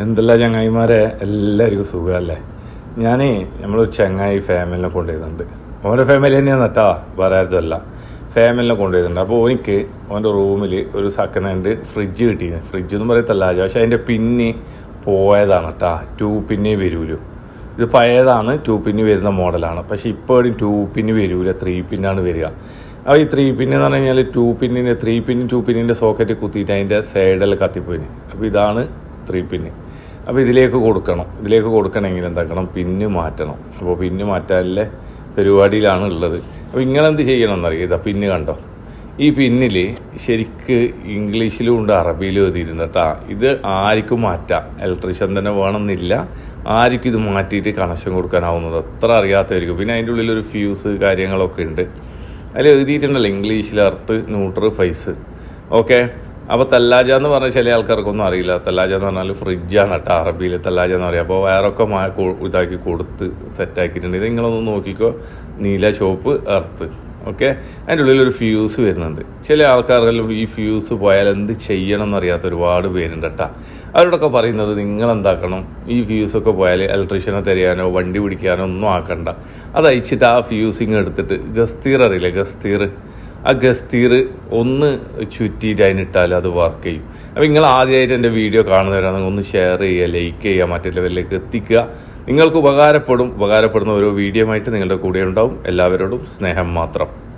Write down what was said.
എന്തെല്ലാം ചങ്ങായിമാരെ എല്ലാവർക്കും സുഖമല്ലേ? ഞാനേ നമ്മളൊരു ചങ്ങായി ഫാമിലിനെ കൊണ്ടുപോയിരുന്നുണ്ട് ഓന്റെ ഫാമിലി തന്നെയാണ് കേട്ടോ വേറെ ഫാമിലിനെ കൊണ്ടുപോയിരുന്നുണ്ട് അപ്പോൾ ഓനിക്ക് ഓന്റെ റൂമിൽ ഒരു സെക്കൻഡ് ഹാൻഡ് ഫ്രിഡ്ജ് കിട്ടിയിരുന്നു ഫ്രിഡ്ജ് എന്ന് പറയത്തല്ല പക്ഷെ അതിന്റെ പിന്നി പോയതാണ് കേട്ടോ ടൂ പിന്നേ വരൂലു. ഇത് പഴയതാണ് ടൂ പിന്നി വരുന്ന മോഡലാണ്. പക്ഷെ ഇപ്പോഴും ടൂ പിന്നി വരൂല ത്രീ പിന്നാണ് വരിക. അപ്പോൾ ഈ ത്രീ പിന്ന് എന്ന് പറഞ്ഞു കഴിഞ്ഞാൽ ടൂ പിന്നിന്റെ ത്രീ പിന്നും ടൂ പിന്നിന്റെ സോക്കറ്റ് കുത്തിയിട്ട് അതിന്റെ സൈഡിൽ കത്തിപ്പോയിന്. അപ്പോൾ ഇതാണ് ത്രീ പിന്ന്. അപ്പോൾ ഇതിലേക്ക് കൊടുക്കണം. ഇതിലേക്ക് കൊടുക്കണമെങ്കിൽ എന്താക്കണം? പിന്ന് മാറ്റണം. അപ്പോൾ പിന്ന് മാറ്റാനുള്ള പരിപാടിയിലാണ് ഉള്ളത്. അപ്പോൾ ഇങ്ങളെന്ത് ചെയ്യണം എന്നറിയാം? ഇതാ പിന്ന് കണ്ടോ? ഈ പിന്നിൽ ശരിക്ക് ഇംഗ്ലീഷിലും ഉണ്ട് അറബിയിലും എഴുതിയിട്ടുണ്ട് കേട്ടോ ഇത് ആർക്കും മാറ്റാം. ഇലക്ട്രീഷ്യൻ തന്നെ വേണമെന്നില്ല. ആർക്കും ഇത് മാറ്റിയിട്ട് കണക്ഷൻ കൊടുക്കാനാവുന്നത് അത്ര അറിയാത്തവർക്ക്. പിന്നെ അതിന്റെ ഉള്ളിലൊരു ഫ്യൂസ് കാര്യങ്ങളൊക്കെ ഉണ്ട്. അതിൽ എഴുതിയിട്ടുണ്ടല്ലോ ഇംഗ്ലീഷിൽ അർത്ത് ന്യൂട്രൽ ഫൈസ് ഓക്കെ അപ്പോൾ തല്ലാജ എന്ന് പറഞ്ഞാൽ ചില ആൾക്കാർക്കൊന്നും അറിയില്ല. തല്ലാജ എന്ന് പറഞ്ഞാൽ ഫ്രിഡ്ജാണ് കേട്ടോ അറബിയിൽ തല്ലാജ എന്ന് പറയുക അപ്പോൾ വയറൊക്കെ മാ ഇതാക്കി കൊടുത്ത് സെറ്റാക്കിയിട്ടുണ്ട് ഇത് നിങ്ങളൊന്ന് നോക്കിക്കോ. നീല ചോപ്പ് എർത്ത് ഓക്കെ അതിന്റെ ഉള്ളിൽ ഒരു ഫ്യൂസ് വരുന്നുണ്ട്. ചില ആൾക്കാരെല്ലാം ഈ ഫ്യൂസ് പോയാൽ എന്ത് ചെയ്യണം എന്നറിയാത്ത ഒരുപാട് പേരുണ്ട് കേട്ടോ. അവരോടൊക്കെ പറയുന്നത് നിങ്ങൾ എന്താക്കണം ഈ ഫ്യൂസൊക്കെ പോയാൽ ഇലക്ട്രീഷ്യനെ തരിയാനോ വണ്ടി പിടിക്കാനോ ഒന്നും ആക്കണ്ട. അത് അയച്ചിട്ട് ആ ഫ്യൂസിങ് എടുത്തിട്ട് ഗസ്തീർ അറിയില്ലേ? ഗസ്തീർ. ആ ഗസ്തീർ ഒന്ന് ചുറ്റിയിട്ട് അതിനിട്ടാൽ അത് വർക്ക് ചെയ്യും. അപ്പോൾ നിങ്ങൾ ആദ്യമായിട്ട് എന്റെ വീഡിയോ കാണുന്നവരാണെങ്കിൽ ഒന്ന് ഷെയർ ചെയ്യുക ലൈക്ക് ചെയ്യുക മറ്റുള്ളവരിലേക്ക് എത്തിക്കുക. നിങ്ങൾക്ക് ഉപകാരപ്പെടും. ഉപകാരപ്പെടുന്ന ഓരോ വീഡിയോ ആയിട്ട് നിങ്ങളുടെ കൂടെ ഉണ്ടാവും. എല്ലാവരോടും സ്നേഹം മാത്രം.